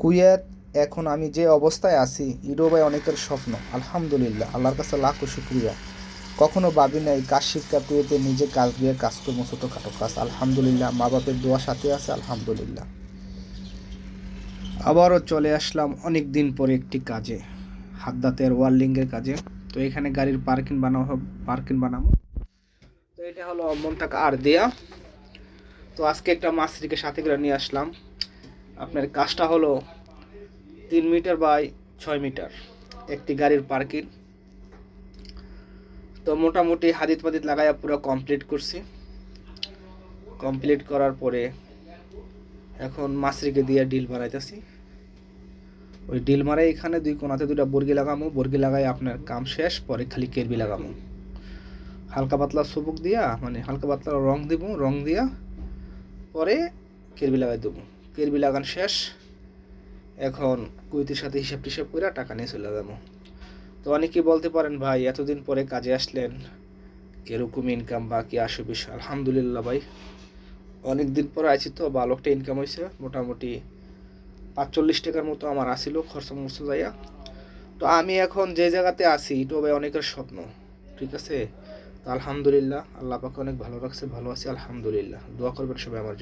Kuwait, এখন আমি যে অবস্থায় আছি ভাই অনেকের স্বপ্ন। আলহামদুলিল্লাহ, আল্লাহর কাছে লাখো শুক্রিয়া। কখনো ভাবি নাই, কাজ শিক্ষা কুয়েতে নিজে কাজ দিয়ে কাজ করব ছোটোখাটো কাজ। আলহামদুলিল্লাহ মা বাপের দোয়া সাথে আছে, আলহামদুলিল্লাহ। আবারও চলে আসলাম অনেক দিন পরে একটি কাজে, হাদ্দাতের ওয়ার্লিংয়ের কাজে। তো এখানে গাড়ির পার্কিং বানানো হবে পার্কিং বানাবো। তো এটা হলো মনটাকা আর দেয়া তো আজকে একটা মাছরিকে সাথে করে নিয়ে আসলাম। আপনার কাজটা হলো তিন মিটার বাই ছয় মিটার একটি গাড়ির পার্কিং। তো মোটামুটি হাদিত পাদিত লাগাইয়া পুরো কমপ্লিট করছি। কমপ্লিট করার পরে এখন মাছরিকে দিয়ে ডিল মারাইতেছি ওই ডিল মারাই এখানে দুই কোনাতে দুটা বর্গি লাগামো, বর্গি লাগাই আপনার কাম শেষ, পরে খালি কেরবি লাগামো। হালকা পাতলা সবুক দিয়া মানে হালকা পাতলা রং দিব রং দিয়া পরে কেরবি লাগাই দেবো। কেরবি লাগান শেষ। এখন কুইতির সাথে হিসাব টিসাব করে টাকা নিয়ে চলে যাব। তো অনেকেই বলতে পারেন, ভাই, এতদিন পরে কাজে আসলেন, কীরকম ইনকাম বা কি আসে বিষয় আলহামদুলিল্লাহ ভাই। অনেক দিন পরে আছি তো, ভালো একটা ইনকাম হয়েছে মোটামুটি পাঁচচল্লিশ টাকার মতো আমার আসিল, খরচা মরচা যাইয়া। তো আমি এখন যে জায়গাতে আছি, এটাও ভাই অনেকের স্বপ্ন, ঠিক আছে? তো আলহামদুলিল্লাহ, আল্লাহ পাকে অনেক ভালো রাখছে, ভালো আছি, আলহামদুলিল্লাহ। দোয়া করবেন সবাই আমার।